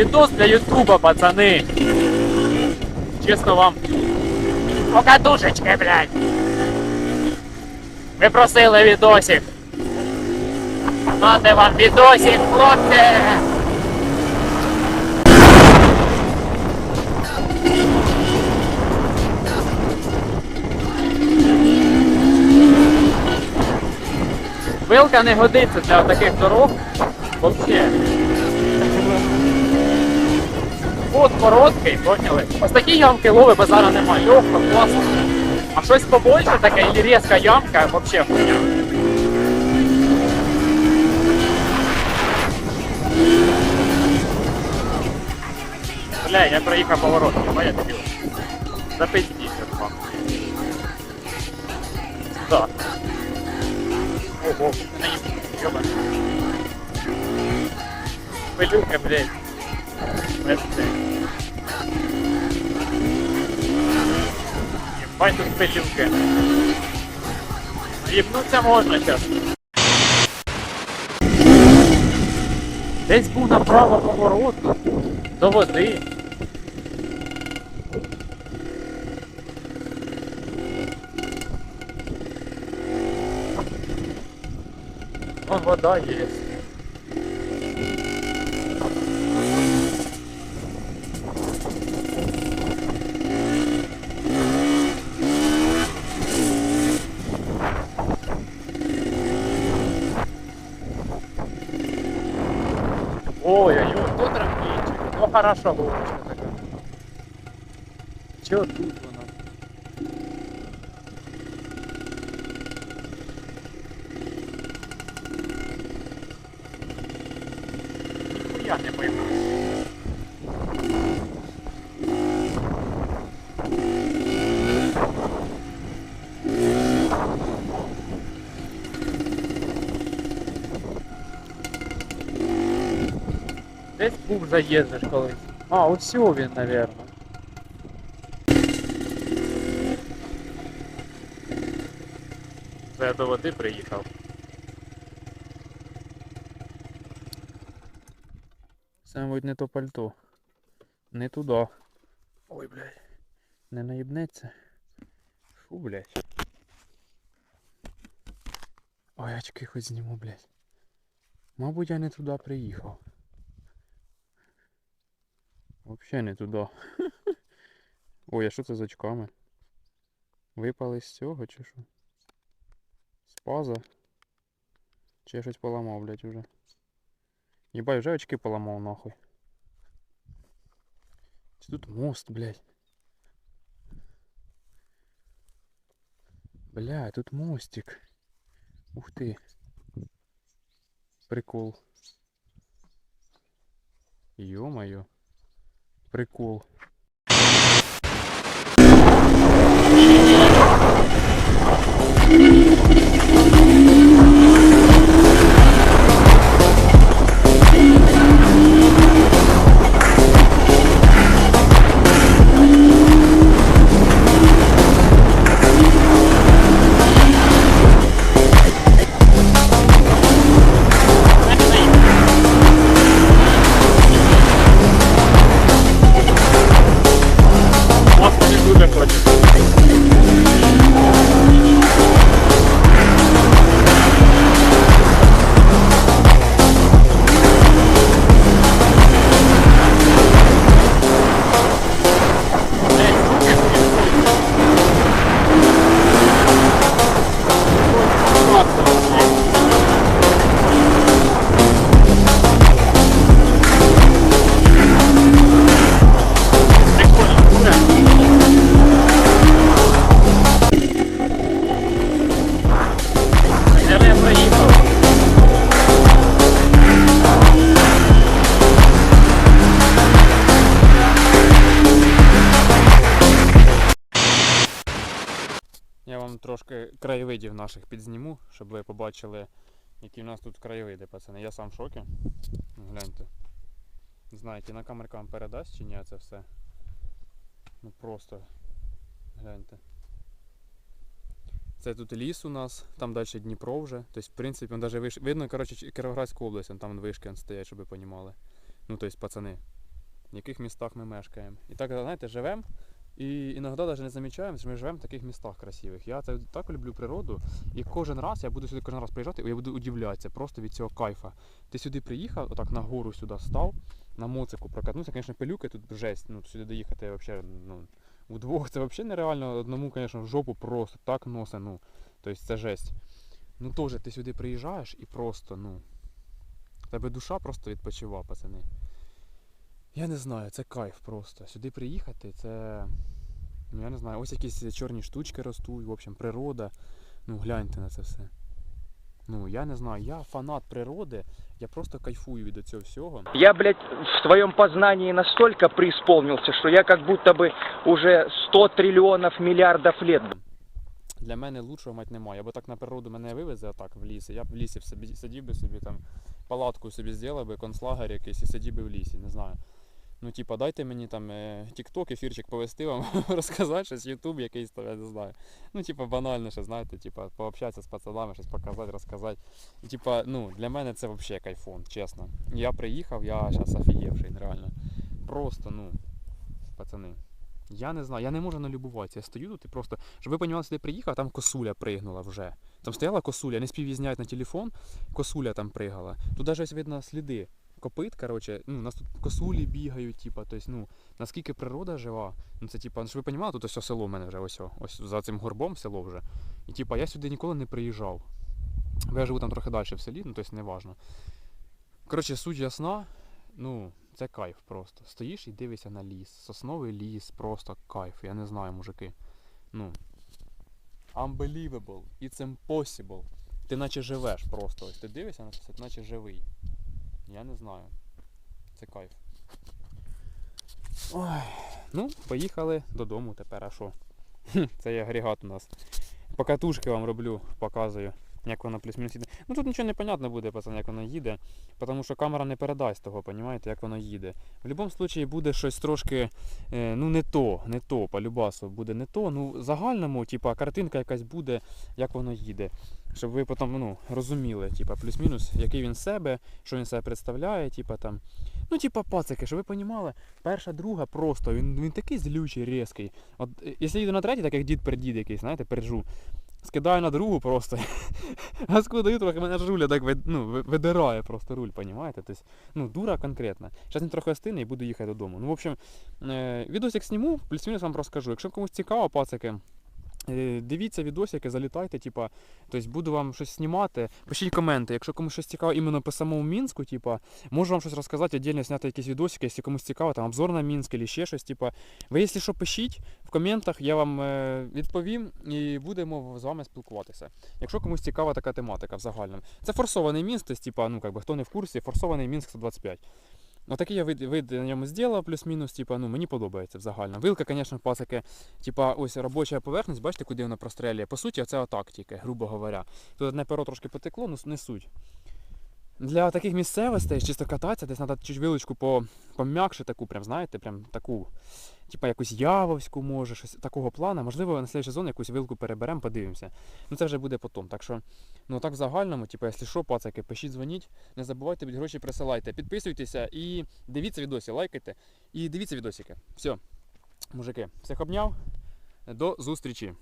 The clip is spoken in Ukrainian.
Відос для Ютуба, пацани. Чесно вам. Покатушечки, блядь. Ви просили відосик. Нате вам відосик, хлопці! Вилка не годиться для таких дорог. Вообще. От короткий, поняли? Ось такі ямки лови базара немає. Легко, класно. А щось побольше таке, і різка ямка, вообще хуйня. Бля, я проїхав поворот, я тобі. Запиздіть, вам. Так. Ого, ёбан. Пилюка, блядь. Ебать тут пилюка. Наїбнуться можна сейчас. Десь був направо поворот. До води. Вон вода есть. Ой-ой-ой, тут равничек. Ну хорошо, было. Чё тут нас? Нихуя не пойму. Десь був заїздиш колись. А, ось він, напевно. Це я до води приїхав. Це, мабуть, не то пальто. Не туди. Ой, блядь. Не наїбнеться. Фу, блядь. Ой, очки хоч зніму, блядь. Мабуть, я не туди приїхав. Вообще не туди. Ой, а що це з очками? Випали з цього чи що? З паза? Чи я щось поламав, блядь, уже? Єбай, вже очки поламав нахуй. Чи тут мост, блядь? Бля, тут мостик. Ух ти. Прикол. Ё-моё. Прикол. Трошки краєвидів наших підзніму, щоб ви побачили, які в нас тут краєвиди, пацани. Я сам в шокі. Гляньте. Не знаю, на камерка вам передасть чи ні це все. Ну просто гляньте. Це тут ліс у нас, там далі Дніпро вже. Тобто, в принципі, он даже виш... видно, коротше, Кіровоградську область, там вишки стоять, щоб ви понімали. Ну, тобто, пацани, в яких містах ми мешкаємо. І так, знаєте, живемо. І іноді навіть не замічаємо, що ми живемо в таких містах красивих. Я це так люблю природу. І кожен раз я буду сюди кожен раз приїжджати, і я буду удивлятися просто від цього кайфа. Ти сюди приїхав, отак на гору сюди став, на моцику прокатнувся. Звісно, пилюки тут жесть. Ну, сюди доїхати взагалі, ну, вдвох це взагалі нереально. Одному, звісно, в жопу просто так носе, ну. Тобто це жесть. Ну теж ти сюди приїжджаєш і просто, ну. Тебе душа просто відпочива, пацани. Я не знаю, це кайф просто. Сюди приїхати, це. Ну я не знаю, ось якісь чорні штучки ростуть, в общем, природа. Ну гляньте на це все. Ну, я не знаю, я фанат природи, я просто кайфую від цього всього. Я, блядь, в своем познании настолько преисполнился, что я как будто бы уже 100 триллионов миллиардов лет. Для мене лучшого мать немає. Або так на природу мене вивезе, а так в ліс. Я б в лісі в собі сидів би собі там, палатку собі зробив би, концлагер якийсь і сидів би в лісі, не знаю. Ну, типа, дайте мені там е, TikTok, ефірчик повести вам, розказати щось, Ютуб якийсь там, я не знаю. Ну, типа, банально ще, знаєте, типа, пообщатися з пацанами, щось показати, розказати. Типа, ну, для мене це взагалі кайфон, чесно. Я приїхав, я зараз офігівший, реально. Просто, ну, пацани. Я не знаю, я не можу налюбуватися. Я стою тут і просто. Щоб ви розуміли, сюди приїхав, там косуля пригнула вже. Там стояла косуля, не спів на телефон, косуля там пригала. Тут навіть видно сліди. Копит, коротше, ну, у нас тут косулі бігають, типа, тобто, ну, наскільки природа жива, ну це типа, ну щоб ви розуміли, тут ось село в мене вже ось, ось за цим горбом село вже. І типа я сюди ніколи не приїжджав. Я живу там трохи далі в селі, ну тобто не важно. Коротше, суть ясна, ну, це кайф просто. Стоїш і дивишся на ліс. Сосновий ліс, просто кайф. Я не знаю, мужики. Ну. Unbelievable. It's impossible. Ти наче живеш просто. Ось ти дивишся на це, наче живий. Я не знаю. Це кайф. Ой. Ну, поїхали додому тепер, а що? Це агрегат у нас. Покатушки вам роблю, показую, як воно плюс-мінус їде. Ну тут нічого не понятно буде, пацан, як воно їде, тому що камера не передасть того, понімаєте, як воно їде. В будь-якому випадку буде щось трошки, е, ну не то, не то, по любасу буде не то. Ну, в загальному, типа, картинка якась буде, як воно їде. Щоб ви потім ну, розуміли, типа, плюс-мінус, який він себе, що він себе представляє, типа там. Ну, типа, пацики, щоб ви розуміли, перша, друга просто, він, він такий злючий, різкий. От, е, якщо їду на третій, так як дід пердід якийсь, знаєте, перджу. Скидаю на другу просто. Газку даю, трохи мене жуля так ну, видирає просто руль, понімаєте? Тобто, ну, дура конкретна. Зараз він трохи остине і буду їхати додому. Ну, в общем, е, відосик сніму, плюс-мінус вам розкажу. Якщо комусь цікаво, пацики, дивіться відосики, залітайте, типа, тобто буду вам щось знімати. Пишіть коменти. Якщо комусь щось цікаво іменно по самому Мінську, типа, можу вам щось розказати, віддільно зняти якісь відосики, якщо комусь цікаво, там обзор на Мінськ або ще щось. Типа, ви, якщо що, пишіть в коментах, я вам е, відповім і будемо з вами спілкуватися. Якщо комусь цікава така тематика в загальному. Це форсований Мінськ, тобто, типа, ну, как би, хто не в курсі, форсований Мінськ 125. Отакий я вид, вид на ньому зробив, плюс-мінус, типа, ну, мені подобається взагалі. Вилка, звісно, пасики, типа, ось робоча поверхність, бачите, куди вона прострелює. По суті, це отак тільки, грубо говоря. Тут одне перо трошки потекло, ну не суть. Для таких місцевостей чисто кататися, десь треба чуть вилочку по, пом'якше таку, прям, знаєте, прям таку, типа якусь явовську, може, щось такого плану. Можливо, на слідчий сезон якусь вилку переберемо, подивимося. Ну це вже буде потім. Так що, ну так в загальному, типа, якщо що, пацаки, пишіть, дзвоніть, не забувайте від гроші присилайте. Підписуйтеся і дивіться відосі, лайкайте і дивіться відосики. Все, мужики, всіх обняв. До зустрічі.